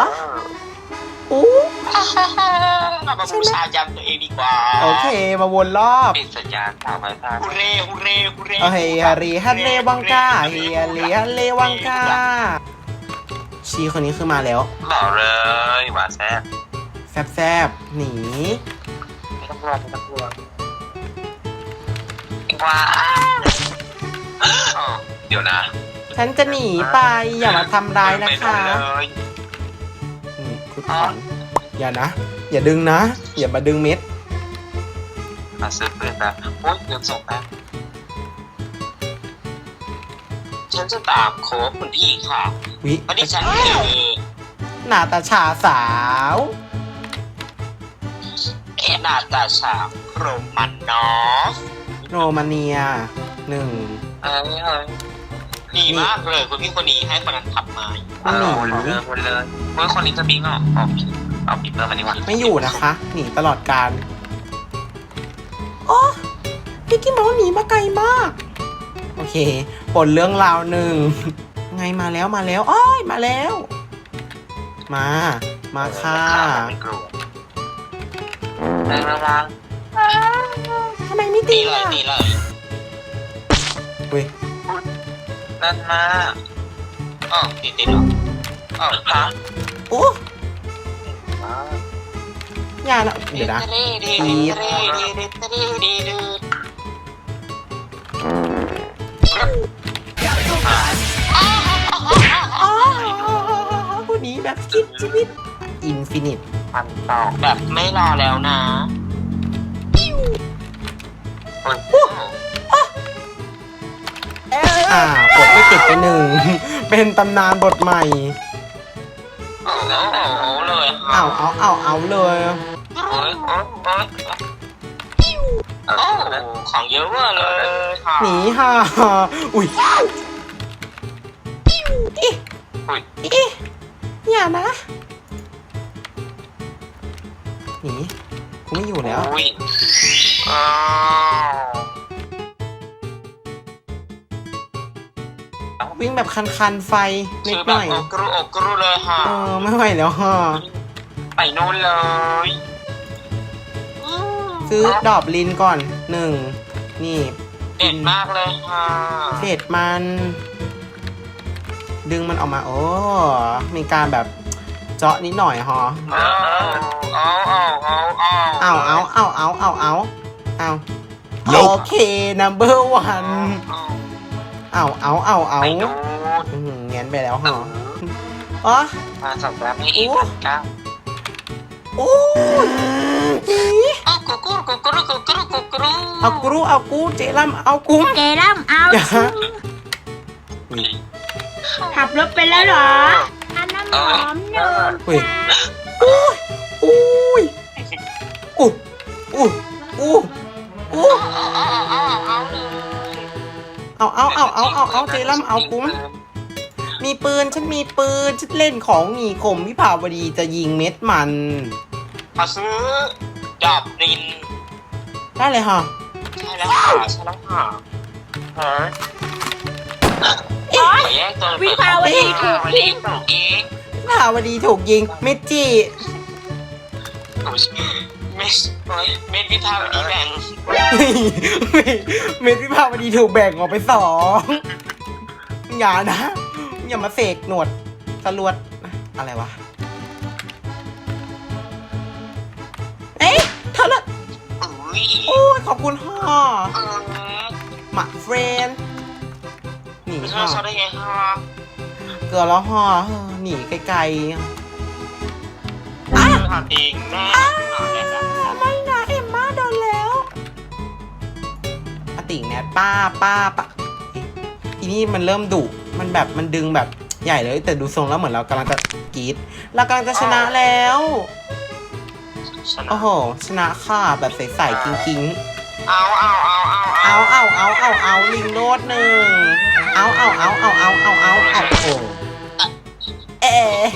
ออู้มาบูชายันตัวเองดีกว่าโอเค มาวนรอบปิดสัญญาณข่าวไฟฟ้าฮูเร่ฮูเร่ฮูเร่โอเคฮารีฮันเลวังกาเฮียรีฮันเลวังกาชีคนนี้คือมาแล้วบอกเลยหวานแซ่บแซบแซบๆหนีไม่ต้องกลัวไม่ต้องกลัวว้าวอ้าวเดี๋ยวนะ ฉันจะหนีไปอย่ามาทำร้ายนะคะ ไม่เลยนี่คือถอนอย่านะ อย่าดึงนะ อย่ามาดึงเม็ดมาซื้อปืนนะโอ๊ยเงินส่งนะฉันจะตามโค้ชคุณพี่ค่ะวิเพราะที่ฉันคือหนาตาชาสาวแอนาตาชาโรมันนอฟโรมาเนียหนึ่งเอ้ยเอ้ย ดีมากเลยคุณพี่คนนี้ให้คนนั้นขับมามันหนีวนเลยวนเลยเฮ้ยคนนี้จะบิงเหรอเอาผิดเอาผิดเบอร์มาดีกว่าไม่อยู่นะคะ หนีตลอดการโอ้พี่กี้เมาส์หนีมาไกลมาก โอเคผลเรื่องราวหนึ่ง ไงมาแล้วมาแล้วอ้อยมาแล้ว มา มาค่ะไม่กลัวเดินระวังทำไมไม่ตีตีเลยอะตีเลยเว้ย นั่นมาอ๋อติดติดหรออ้าวพระโอ้ยาละเดี๋ยวนะดีดีดีดีดีดีดีผู้นี้แบบจิ๊บจิ๊บอินฟินิตพันต่อแบบไม่รอแล้วนะ อ่ากดไม่ติดไปหนึ่ง เป็นตำนานบทใหม่โอ้โหเลยเอาเอาเอาเอาเลย โอ้ยโอ้ยโอ้ยโอ้ของเยอะเวอร์เลยค่ะหนีฮ่าอุ้ยอุ้ยอิอย่านะ หนีกูไม่อยู่แล้ว อุ้ยอ้าว วิ่งแบบคันๆไฟนิดคือหแบน่บอยอกรุอกรุเลยค่ะเออไม่ไหวแล้วฮะไปนู่นเลยซื้อดอบลินก่อนหนึ่งนี่เด็ดมากเลยค่ะเศษมัน ดึงมันออกมา โอ้ มีการแบบเจาะนิดหน่อยฮะเอาเอาเอาเอาเอาเอาเอาเอาเอาเอาเอาเอาโอเค number one เอา เอาเอาเอาไปนู่นอืมเงี้ยนไปแล้วฮะอ๋อมาสับแบบนี้อีกพันเก้าโอ้ยหนีเอากุกรุกุกรุกุกรุกุกรุเอากูรู้เอากูเจลัมเอากูเจรัมเอาอย่าขับรถไปแล้วเหรออันน้ำหอมหนึ่งเฮ้ เอาเอาเอาเอาเลยเอาเอาเอาเอาเอาเจลัมเอากูมีปืนฉันมีปืนฉันเล่นของหนีขมวิภาวดีจะยิงเม็ดมันมาซื้อดอบรินได้เลยฮะใช่แล้วค่ะใช่แล้วค่ะฮะขอแยกตัววิภาวดีถูกวิทิ้งถูกยิงวิภาวดีถูกยิงเมจิโอ้ย เมสเมสวิภาวดีแบ่งเมจิวิภาวดีถูกแบ่งออกไปสองอย่านะ อย่ามาเสกหนวดสลวดอะไรวะ เอ๊ะเธอละอุ้ยโอ้ยขอบคุณฮ่อเออมาเฟรนหนีไม่ฮ่อชอบได้ไงฮะเกลือแล้วฮ่อเออหนีไกลทำเองแม่ ป้าป้าป้าเอ๊ะอีนี่มันเริ่มดุมันแบบมันดึงแบบใหญ่เลย แต่ดูทรงแล้วเหมือนเรากำลังจะกรีดเรากำลังจะชนะแล้วชนะโอ้โหชนะค่ะแบบใสๆกิ้งเอาเอาเอาเอาๆเอาเอาเอาเอาเอาลิงโลดหนึ่งเอาเอาเอาเอาเอาเอาเอาเอาโอ้เอ๊ะ